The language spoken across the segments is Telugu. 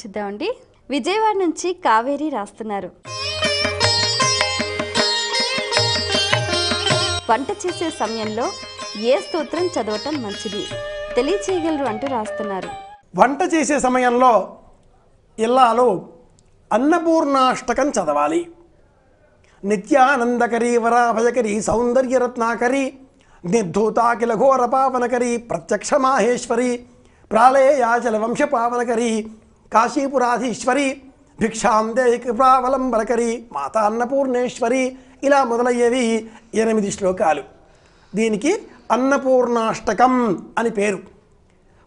చూద్దామండి విజయవాడ నుంచి కావేరి రాస్తున్నారు. వంట చేసే సమయంలో ఏ స్తోత్రం చదవటం మంచిది? తెలియచేయగలరు అంటూ రాస్తున్నారు. వంట చేసే సమయంలో ఇల్లాలు అన్నపూర్ణాష్టకం చదవాలి. నిత్యానందకరి వరాభయకరి సౌందర్యరత్నాకరి నిర్ధూతాకిల ఘోర పావనకరి ప్రత్యక్ష మాహేశ్వరి ప్రాళయాచల వంశ పావనకరి కాశీపురాధీశ్వరి భిక్షాందే కృపావలంబరకరి మాతా అన్నపూర్ణేశ్వరి ఇలా మొదలయ్యేవి ఎనిమిది శ్లోకాలు. దీనికి అన్నపూర్ణాష్టకం అని పేరు.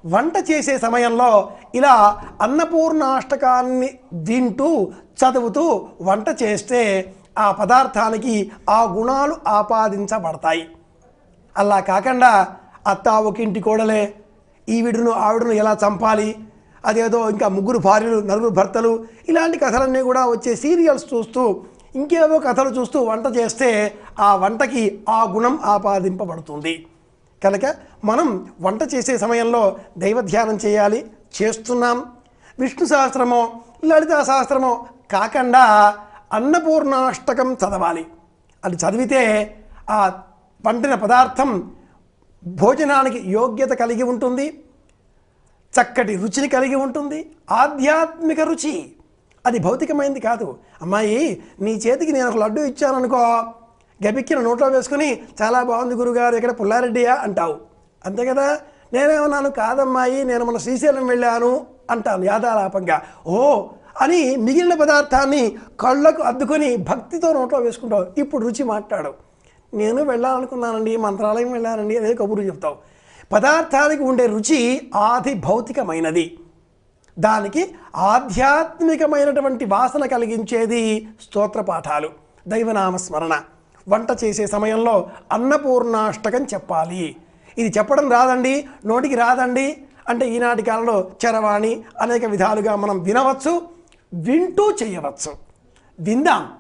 వంట చేసే సమయంలో ఇలా అన్నపూర్ణాష్టకాన్ని తింటూ చదువుతూ వంట చేస్తే ఆ పదార్థానికి ఆ గుణాలు ఆపాదించబడతాయి. అలా కాకుండా అత్త ఒక ఇంటి కోడలే ఈవిడును ఆవిడను ఎలా చంపాలి? అదేదో ఇంకా ముగ్గురు భార్యలు నలుగురు భర్తలు ఇలాంటి కథలన్నీ కూడా వచ్చే సీరియల్స్ చూస్తూ ఇంకేవో కథలు చూస్తూ వంట చేస్తే ఆ వంటకి ఆ గుణం ఆపాదింపబడుతుంది. కనుక మనం వంట చేసే సమయంలో దైవ ధ్యానం చేయాలి చేస్తున్నాం. విష్ణు సహస్రమో లలితా సహస్రమో కాకుండా అన్నపూర్ణాష్టకం చదవాలి. అది చదివితే ఆ వండిన పదార్థం భోజనానికి యోగ్యత కలిగి ఉంటుంది. చక్కటి రుచిని కలిగి ఉంటుంది. ఆధ్యాత్మిక రుచి. అది భౌతికమైంది కాదు. అమ్మాయి నీ చేతికి నేను ఒక లడ్డు ఇచ్చాననుకో గబిక్కిన నోట్లో వేసుకుని చాలా బాగుంది గురుగారు ఇక్కడ పుల్లారెడ్డియా అంటావు. అంతే కదా? నేనేమన్నాను కాదమ్మాయి నేను మన శ్రీశైలం వెళ్ళాను అంటాను యాదాలాపంగా. ఓ! అని మిగిలిన పదార్థాన్ని కళ్ళకు అద్దుకొని భక్తితో నోట్లో వేసుకుంటావు. ఇప్పుడు రుచి మాట్లాడు. నేను వెళ్ళాలనుకున్నానండి మంత్రాలయం వెళ్ళానండి అదే కబురు చెప్తావు. పదార్థానికి ఉండే రుచి ఆది భౌతికమైనది. దానికి ఆధ్యాత్మికమైనటువంటి వాసన కలిగించేది స్తోత్రపాఠాలు. దైవనామస్మరణ దైవనామ స్మరణ. వంట చేసే సమయంలో అన్నపూర్ణాష్టకం చెప్పాలి. ఇది చెప్పడం రాదండి నోటికి రాదండి అంటే ఈనాటి కాలంలో చరవాణి అనేక విధాలుగా మనం వినవచ్చు వింటూ చేయవచ్చు. విందాం.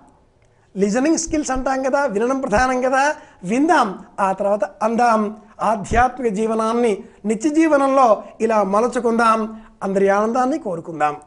లిజనింగ్ స్కిల్స్ అంటాం కదా వినడం ప్రధానం కదా. విందాం. ఆ తర్వాత అందాం. ఆధ్యాత్మిక జీవనాన్ని నిత్య జీవనంలో ఇలా మలచుకుందాం. అందరి ఆనందాన్ని కోరుకుందాం.